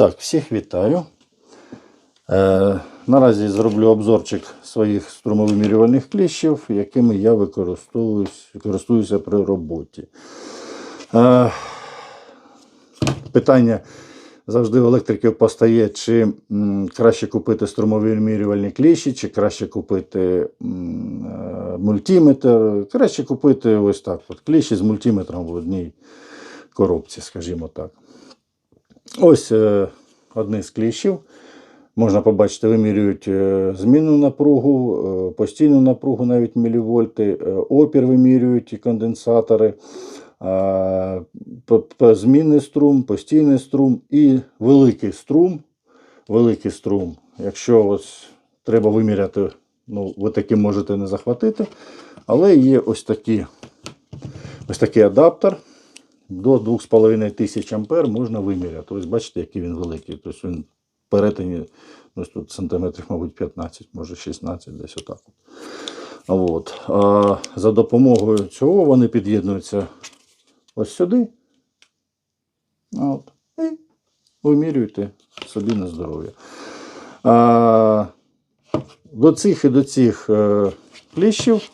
Так, всіх вітаю. Е, наразі зроблю обзорчик своїх струмовимірювальних кліщів, якими я використовуюсь, користуюся при роботі. Е, питання завжди у електриків постає, чи краще купити струмовимірювальні кліщі, чи краще купити е, мультиметр. Краще купити ось так: от, кліщі з мультиметром в одній коробці, скажімо так. Ось е, одне з кліщів. Можна побачити, вимірюють е, змінну напругу, е, постійну напругу, навіть мілівольти, опір вимірюють і конденсатори, змінний струм, постійний струм і великий струм. Великий струм. Якщо ось треба виміряти, ну, ви таки можете не захватити. Але є ось такі, ось такий адаптер до 2,5 тисяч ампер можна виміряти. Ось бачите, який він великий. Тобто він в перетині, ось тут сантиметрів, мабуть, 15, може 16, десь отак. от. А за допомогою цього вони під'єднуються ось сюди. От. І вимірюєте собі на здоров'я. До цих і до цих е, кліщів,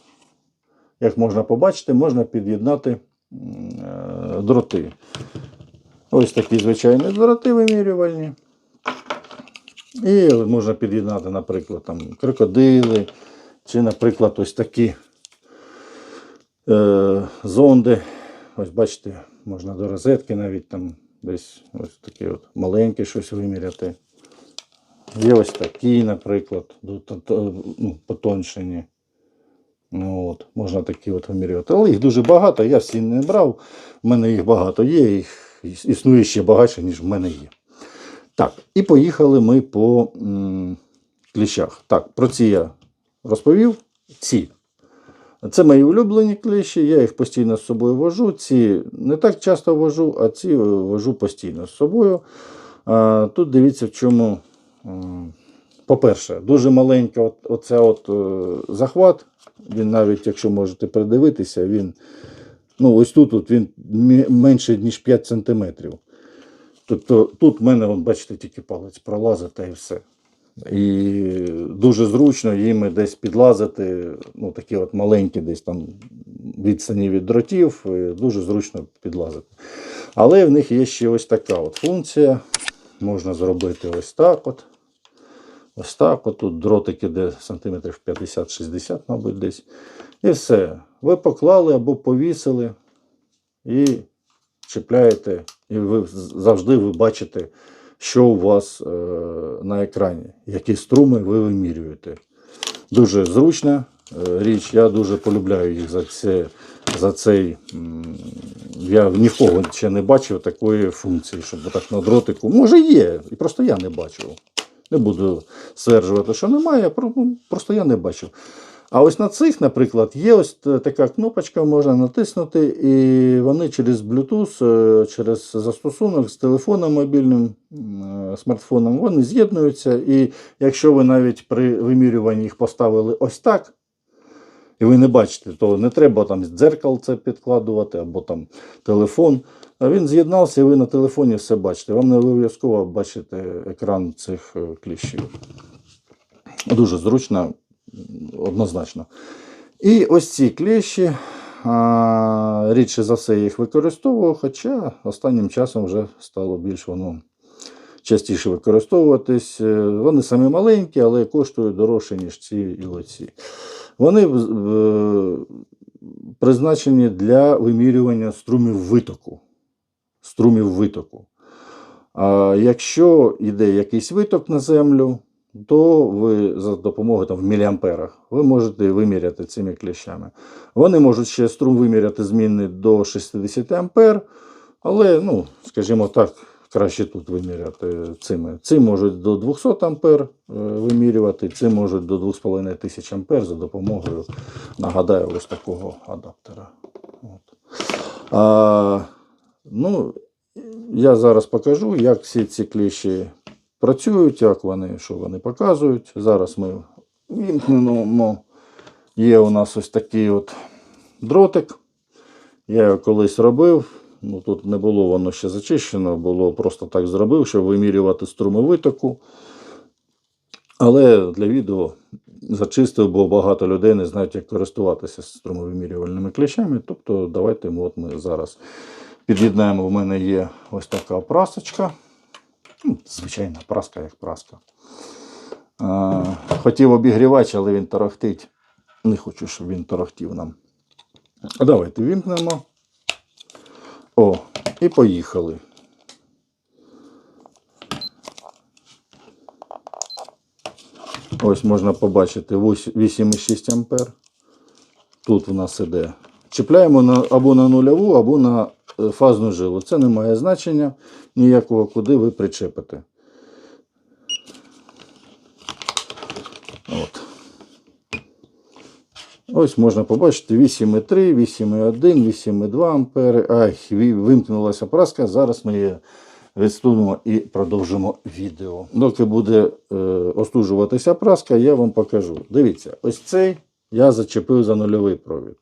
як можна побачити, можна під'єднати е, дроти. Ось такі звичайні дроти вимірювальні. І можна під'єднати, наприклад, там, крокодили, чи, наприклад, ось такі е, зонди. Ось бачите, можна до розетки навіть там десь ось таке от маленьке щось виміряти. Є ось такі, наприклад, ну, потоншені. Ну, от, можна такі от вимірювати. Але їх дуже багато, я всі не брав. У мене їх багато є, їх існує ще багатше, ніж в мене є. Так, і поїхали ми по кліщах. Так, про ці я розповів. Ці. Це мої улюблені кліщі, я їх постійно з собою вожу. Ці не так часто вожу, а ці е, вожу постійно з собою. А, тут дивіться, в чому. По-перше, дуже маленький от, оце от, е, захват. Він навіть, якщо можете придивитися, він ну, ось тут, от він менше, ніж 5 сантиметрів. Тобто тут в мене, от, бачите, тільки палець пролазить та і все. І дуже зручно їм десь підлазити, ну такі от маленькі десь там відстані від дротів, дуже зручно підлазити. Але в них є ще ось така от функція. Можна зробити ось так от. Ось так. От тут дротик іде сантиметрів 50-60, мабуть, десь. І все. Ви поклали або повісили і чіпляєте, і ви завжди ви бачите, що у вас е, на екрані, які струми ви вимірюєте. Дуже зручна е, річ. Я дуже полюбляю їх за, це, за цей. Я ні в кого ще не бачив такої функції, щоб так на дротику. Може є, і просто я не бачив. Не буду стверджувати, що немає, просто я не бачив. А ось на цих, наприклад, є ось така кнопочка, можна натиснути, і вони через Bluetooth, е, через застосунок з телефоном мобільним, е, смартфоном, вони з'єднуються. І якщо ви навіть при вимірюванні їх поставили ось так, і ви не бачите, то не треба там дзеркалце підкладувати або там телефон. Він з'єднався, і ви на телефоні все бачите. Вам не обов'язково бачити екран цих е, кліщів. Дуже зручно, однозначно. І ось ці кліщі. Рідше за все я їх використовував, хоча останнім часом вже стало більш воно частіше використовуватись. Е, Вони самі маленькі, але коштують дорожче, ніж ці і оці. Вони е, призначені для вимірювання струмів витоку. Струмів витоку. А якщо йде якийсь виток на землю, то ви за допомогою там, в міліамперах ви можете виміряти цими кліщами. Вони можуть ще струм виміряти змінний до 60 ампер, але, ну, скажімо так, краще тут виміряти цими. Ці можуть до 200 ампер е, вимірювати, ці можуть до 2500 ампер за допомогою, нагадаю, ось такого адаптера. От. А, ну, я зараз покажу, як всі ці кліщі працюють, як вони, що вони показують. Зараз ми вімкнемо. Є у нас ось такий от дротик. Я його колись робив. Ну, тут не було воно ще зачищено, було просто так зробив, щоб вимірювати струму витоку. Але для відео зачистив, бо багато людей не знають, як користуватися струмовимірювальними клещами. Тобто, давайте от ми зараз під'єднаємо. У мене є ось така прасочка. Ну, Звичайна праска, як праска. Хотів обігрівач, але він тарахтить. Не хочу, щоб він тарахтів нам. Давайте вімкнемо. О, і поїхали. Ось можна побачити 8,6 ампер. Тут в нас іде. Чіпляємо на, або на нульову, або на фазну жилу. Це не має значення ніякого, куди ви причепите. От. Ось можна побачити 8,3, 8,1, 8,2 ампери. Ай, вимкнулася праска. Зараз ми її відстунемо і продовжимо відео. Доки буде е, остужуватися праска, я вам покажу. Дивіться, ось цей я зачепив за нульовий провід.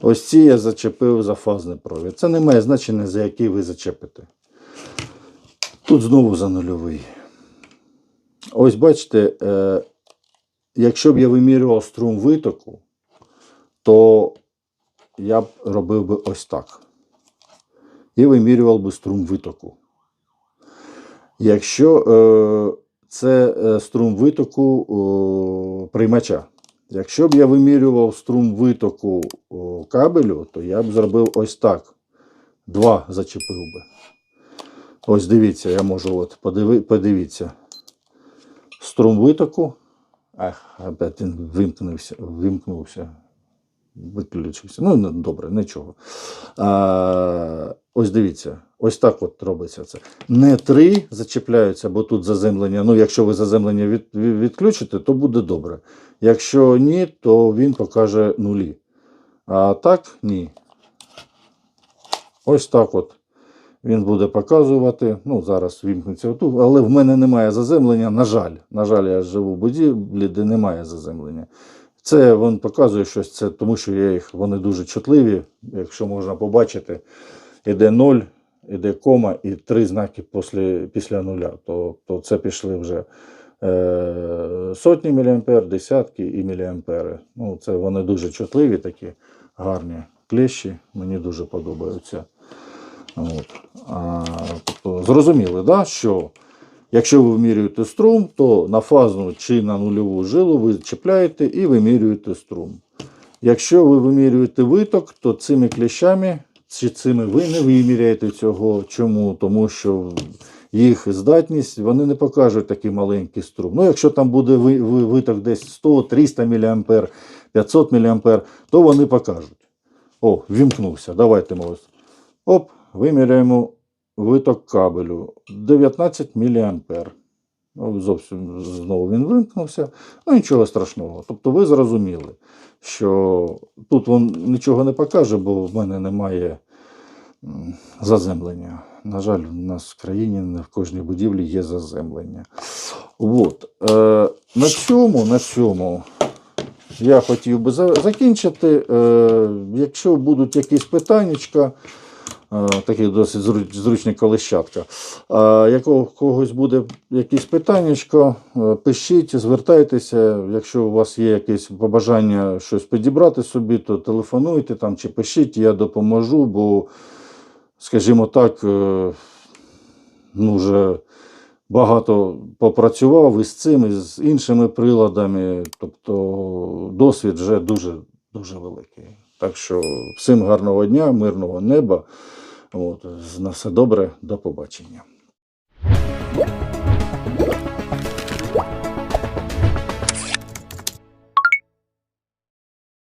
Ось ці я зачепив за фазний провід. Це не має значення, за який ви зачепите. Тут знову за нульовий. Ось бачите, е, якщо б я вимірював струм витоку, то я б робив би ось так. І вимірював би струм витоку. Якщо е, це е, струм витоку о, приймача. Якщо б я вимірював струм витоку кабелю, то я б зробив ось так. Два зачепив би. Ось дивіться, я можу от подиви, подивіться. Струм витоку. Ах, опять він вимкнувся, вимкнувся. Виключився. Ну, добре, нічого. А, ось дивіться, ось так от робиться це. Не три зачіпляються, бо тут заземлення. Ну, якщо ви заземлення від, від- відключите, то буде добре. Якщо ні, то він покаже нулі. А так ні. Ось так от. Він буде показувати. Ну, зараз вімкнеться отут, але в мене немає заземлення. На жаль, на жаль, я живу в будівлі, де немає заземлення. Це він показує щось, це тому що я їх, вони дуже чутливі. Якщо можна побачити, іде 0, іде кома і три знаки після, після нуля. То, то це пішли вже е, сотні міліампер, десятки і міліампери. Ну, це вони дуже чутливі, такі гарні клещі. Мені дуже подобаються. От. А, тобто, зрозуміли, да, що якщо ви вимірюєте струм, то на фазну чи на нульову жилу ви чіпляєте і вимірюєте струм. Якщо ви вимірюєте виток, то цими кліщами чи цими ви не виміряєте цього. Чому? Тому що їх здатність вони не покажуть такий маленький струм. Ну, якщо там буде ви- ви- виток десь 100-300 мА, 500 мА, то вони покажуть. О, вімкнувся. Давайте ось. Оп, виміряємо виток кабелю 19 мА. Ну, зовсім знову він вимкнувся. Ну, нічого страшного. Тобто ви зрозуміли, що тут він нічого не покаже, бо в мене немає заземлення. На жаль, у нас в країні не в кожній будівлі є заземлення. От. Е, на цьому, на цьому я хотів би закінчити. Е, якщо будуть якісь питаннячка, е, такі досить зру- зручні колищатка. Якого когось буде якісь питаннячко, е, пишіть, звертайтеся. Якщо у вас є якесь побажання щось підібрати собі, то телефонуйте там чи пишіть, я допоможу, бо, скажімо так, е, ну вже багато попрацював із цим, і з іншими приладами. Тобто досвід вже дуже, дуже великий. Так що всім гарного дня, мирного неба. От, на все добре, до побачення.